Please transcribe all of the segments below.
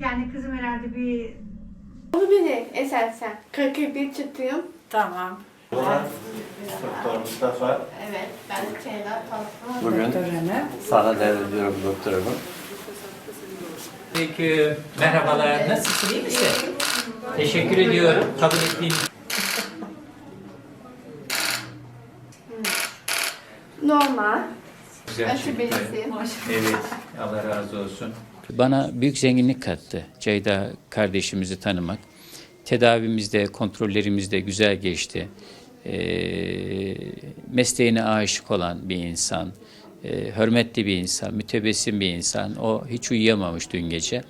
Yani kızım herhalde bir Onu beni esersen. 41 tutuyorum. Tamam. Doktor Mustafa. Evet, ben Ceyda Tatlı. Bugün sana devrediyorum doktorumu. Peki merhabalar. Nasılsın? iyi misin? Teşekkür ediyorum. Kabul ettiğin Normal. güzel Aşı belirsi. Evet. Allah razı olsun. Bana büyük zenginlik kattı. Ceyda kardeşimizi tanımak. Tedavimizde, kontrollerimizde güzel geçti. Ee, mesleğine aşık olan bir insan, e, hürmetli bir insan, mütebessim bir insan. O hiç uyuyamamış dün gece.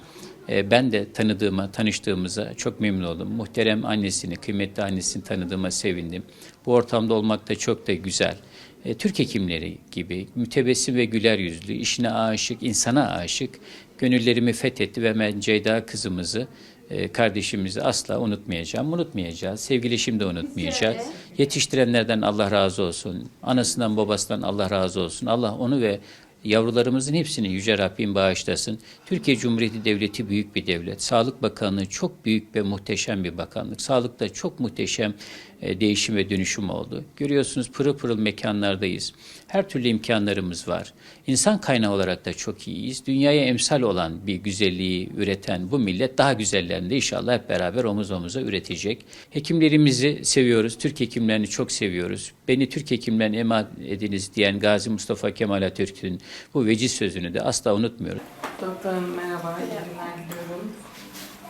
Ee, ben de tanıdığıma, tanıştığımıza çok memnun oldum. Muhterem annesini, kıymetli annesini tanıdığıma sevindim. Bu ortamda olmak da çok da güzel. E, Türk hekimleri gibi mütebessim ve güler yüzlü, işine aşık, insana aşık gönüllerimi fethetti ve ben Ceyda kızımızı, e, kardeşimizi asla unutmayacağım. Unutmayacağız. Sevgili şimdi unutmayacak. Yetiştirenlerden Allah razı olsun. Anasından babasından Allah razı olsun. Allah onu ve Yavrularımızın hepsini Yüce Rabbim bağışlasın. Türkiye Cumhuriyeti Devleti büyük bir devlet. Sağlık Bakanlığı çok büyük ve muhteşem bir bakanlık. Sağlıkta çok muhteşem e, değişim ve dönüşüm oldu. Görüyorsunuz pırıl pırıl mekanlardayız. Her türlü imkanlarımız var. İnsan kaynağı olarak da çok iyiyiz. Dünyaya emsal olan bir güzelliği üreten bu millet daha güzellerini de inşallah hep beraber omuz omuza üretecek. Hekimlerimizi seviyoruz. Türk hekimlerini çok seviyoruz. Beni Türk hekimlerine emanet ediniz diyen Gazi Mustafa Kemal Atatürk'ün bu veciz sözünü de asla unutmuyoruz. Doktorum merhaba, iyi günler diliyorum.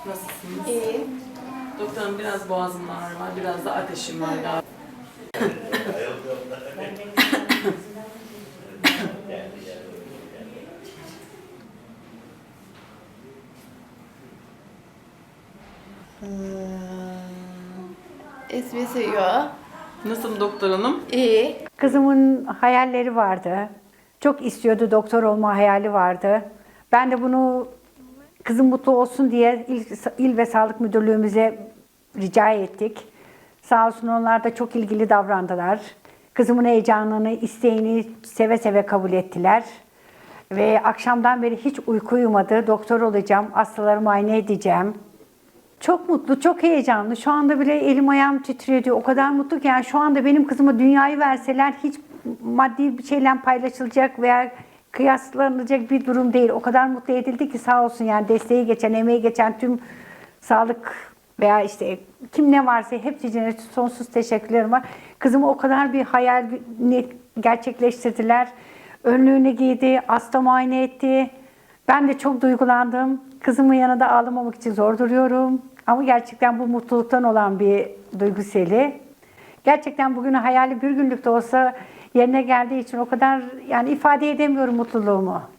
Nasılsınız? İyi. Doktorum biraz boğazımda ağrı var, biraz da ateşim var galiba. Esmi seviyor. Nasıl doktor hanım? İyi. kızımın hayalleri vardı. Çok istiyordu doktor olma hayali vardı. Ben de bunu kızım mutlu olsun diye il, il ve sağlık müdürlüğümüze rica ettik. Sağ olsun onlar da çok ilgili davrandılar. Kızımın heyecanını, isteğini seve seve kabul ettiler. Ve akşamdan beri hiç uyku uyumadı. Doktor olacağım, hastaları muayene edeceğim. Çok mutlu, çok heyecanlı. Şu anda bile elim ayağım titriyor diyor. O kadar mutlu ki yani şu anda benim kızıma dünyayı verseler hiç maddi bir şeyle paylaşılacak veya kıyaslanacak bir durum değil. O kadar mutlu edildi ki sağ olsun yani desteği geçen, emeği geçen tüm sağlık veya işte kim ne varsa hepsine sonsuz teşekkürlerim var. Kızımı o kadar bir hayalini gerçekleştirdiler. Önlüğünü giydi, hasta muayene etti. Ben de çok duygulandım. Kızımın yanında ağlamamak için zor duruyorum. Ama gerçekten bu mutluluktan olan bir duyguseli. Gerçekten bugün hayali bir günlük de olsa yerine geldiği için o kadar yani ifade edemiyorum mutluluğumu.